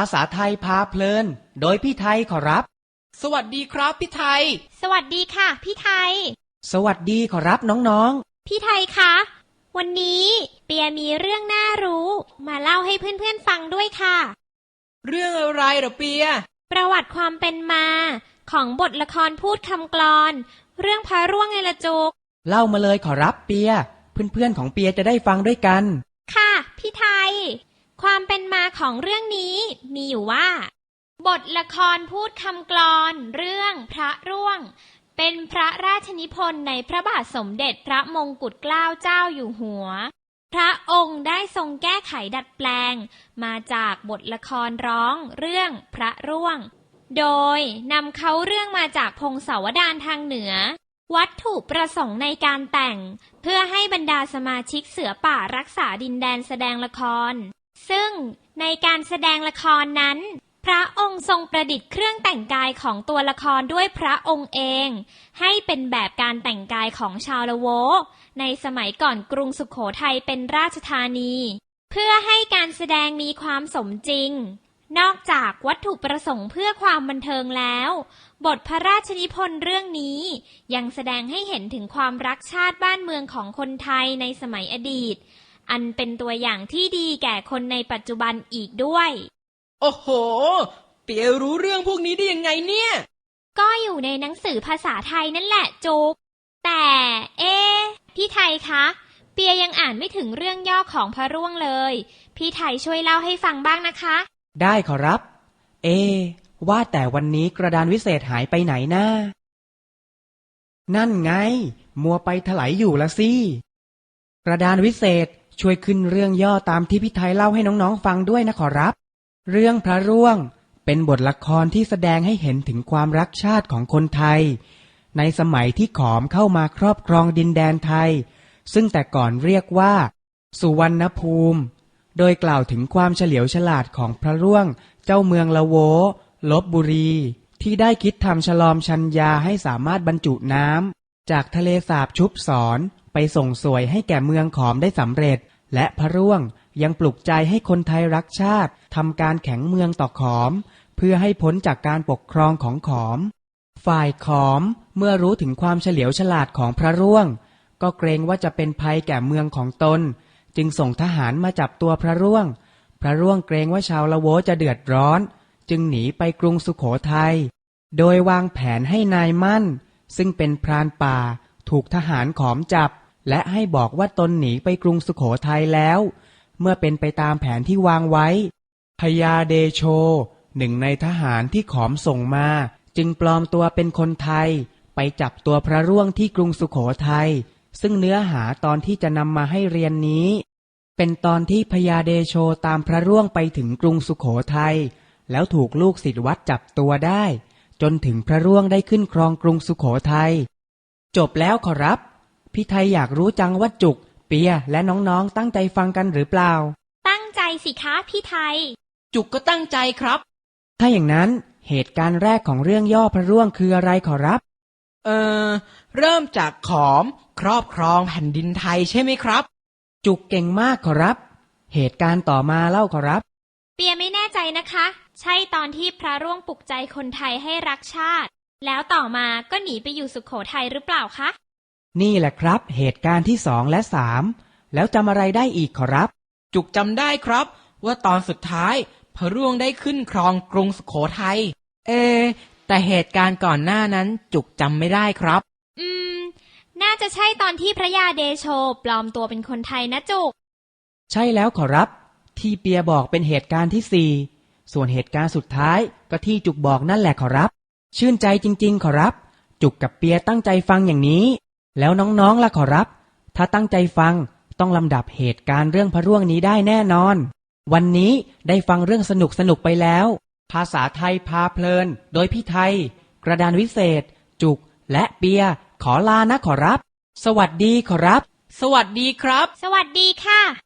าษาไทยพาเพลิน โดยพี่ไทยขอรับ สวัสดีครับพี่ไทย สวัสดีค่ะ พี่ไทย สวัสดีขอรับน้องพี่ไทยคะ วันนี้เปียมีเรื่องน่ารู้ มาเล่าให้เพื่อนๆฟังด้วยค่ะ เรื่องอะไรเหรอเปีย ประวัติความเป็นมา ของบทละครพูดคำกลอน เรื่องพระร่วงไงละจุก ๆ เล่ามาเลยขอรับเปีย เพื่อนๆของเปียจะได้ฟังด้วยกัน ค่ะ พี่ไทย ความเป็นมาของเรื่องนี้มีอยู่ว่า บทละครพูดคำกลอน เรื่องพระร่วง เป็นพระราชนิพนธ์ในพระบาทสมเด็จพระมงกุฎเกล้าเจ้าอยู่หัว พระองค์ได้ทรงแก้ไขดัดแปลง มาจากบทละครร้องเรื่องพระร่วง โดยนำเขาเรื่องมาจากพงศาวดารทางเหนือ วัตถุประสงค์ในการแต่ง เพื่อให้บรรดาสมาชิกเสือป่ารักษาดินแดนแสดงละคร ซึ่งในการแสดงละครนั้น พระองค์ทรงประดิษฐ์เครื่องแต่งกายของตัวละครด้วยพระองค์เอง ให้เป็นแบบการแต่งกายของชาวละโว ในสมัยก่อนกรุงสุขโขทัยเป็นราชธานี เพื่อให้การแสดงมีความสมจริง นอกจากวัตถุประสงค์เพื่อความบันเทิงแล้ว บทพระราชนิพนธ์เรื่องนี้ยังแสดงให้เห็นถึงความรักชาติบ้านเมืองของคนไทยในสมัยอดีต อันเป็นตัวอย่างที่ดีแก่คนในปัจจุบันอีกด้วย โอ้โห เปียรู้เรื่องพวกนี้ได้ยังไงเนี่ย ก็อยู่ในหนังสือภาษาไทยนั่นแหละจุกแต่ เอะพี่ไทยคะ เปียยังอ่านไม่ถึงเรื่องย่อของพระร่วงเลย พี่ไทยช่วยเล่าให้ฟังบ้างนะคะ ได้ขอรับ เอ ว่าแต่วันนี้กระดานวิเศษหายไปไหนนะนั่นไง มัวไปถลายอยู่ละสิ กระดานวิเศษ ช่วยขึ้นเรื่องย่อตามที่พี่ไทยเล่าให้น้องๆฟังด้วยนะขอรับ เรื่องพระร่วงเป็นบทละครที่แสดงให้เห็นถึงความรักชาติของคนไทย ในสมัยที่ขอมเข้ามาครอบครองดินแดนไทย ซึ่งแต่ก่อนเรียกว่า สุวรรณภูมิ โดยกล่าวถึงความเฉลียวฉลาดของพระร่วง เจ้าเมืองละโวลบบุรี ที่ได้คิดทำฉลอมชัญญาให้สามารถบรรจุน้ำจากทะเลสาบชุบสอน ไปส่งสวยให้แก่เมืองขอมได้สำเร็จ และพระร่วงยังปลุกใจให้คนไทยรักชาติทำการแข็งเมืองต่อขอม เพื่อให้พ้นจากการปกครองของขอม ฝ่ายขอมเมื่อรู้ถึงความเฉลียวฉลาดของพระร่วง ก็เกรงว่าจะเป็นภัยแก่เมืองของตน จึงส่งทหารมาจับตัวพระร่วง พระร่วงเกรงว่าชาวละโวจะเดือดร้อน จึงหนีไปกรุงสุขโขทัยโดยวางแผนให้นายมั่น ซึ่งเป็นพรานป่า ถูกทหารขอมจับ และให้บอกว่าตนหนีไปกรุงสุขโขทัยแล้ว เมื่อเป็นไปตามแผนที่วางไว้ พญาเดโช หนึ่งในทหารที่ขอมส่งมา จึงปลอมตัวเป็นคนไทย ไปจับตัวพระร่วงที่กรุงสุขโขทัย ซึ่งเนื้อหาตอนที่จะนำมาให้เรียนนี้ เป็นตอนที่พญาเดโชตามพระร่วงไปถึงกรุงสุขโขทัย แล้วถูกลูกศิษย์วัดจับตัวได้ จนถึงพระร่วงได้ขึ้นครองกรุงสุขโขทัย จบแล้วขอรับ พี่ไทยอยากรู้จังว่าจุก เปียและน้องๆ ตั้งใจฟังกันหรือเปล่า ตั้งใจสิคะพี่ไทย จุกก็ตั้งใจครับ ถ้าอย่างนั้นเหตุการณ์แรกของเรื่องย่อพระร่วงคืออะไรขอรับ เอ่อเริ่มจากขอม ครอบครองแผ่นดินไทยใช่ไหมครับ จุกเก่งมากขอรับ เหตุการณ์ต่อมาเล่าขอรับ เปียไม่แน่ใจนะคะ ใช่ตอนที่พระร่วงปลุกใจคนไทยให้รักชาติ แล้วต่อมาก็หนีไปอยู่สุขโขทัยหรือเปล่าคะ นี่แหละครับ เหตุการณ์ที่สองและสามแล้วจำอะไรได้อีกขอรับ จุกจำได้ครับ ว่าตอนสุดท้ายพระร่วงได้ขึ้นครองกรุงสุโขทัยเอะแต่เหตุการณ์ก่อนหน้านั้นจุกจำไม่ได้ครับ อืม น่าจะใช่ตอนที่พระยาเดโชปลอมตัวเป็นคนไทยนะจุก ใช่แล้วขอรับ ที่เปียบอกเป็นเหตุการณ์ที่สี่ส่วนเหตุการณ์สุดท้ายก็ที่จุกบอกนั่นแหละขอรับ ชื่นใจจริง ๆ ขอรับ จุกกับเปียตั้งใจฟังอย่างนี้ แล้วน้องๆล่ะขอรับ ถ้าตั้งใจฟังต้องลำดับเหตุการณ์เรื่องพระร่วงนี้ได้แน่นอน วันนี้ได้ฟังเรื่องสนุกสนุกๆไปแล้ว ภาษาไทยพาเพลิน โดยพี่ไทย กระดานวิเศษ จุก และเปีย ขอลานะขอรับ สวัสดีขอรับ สวัสดีครับ สวัสดีค่ะ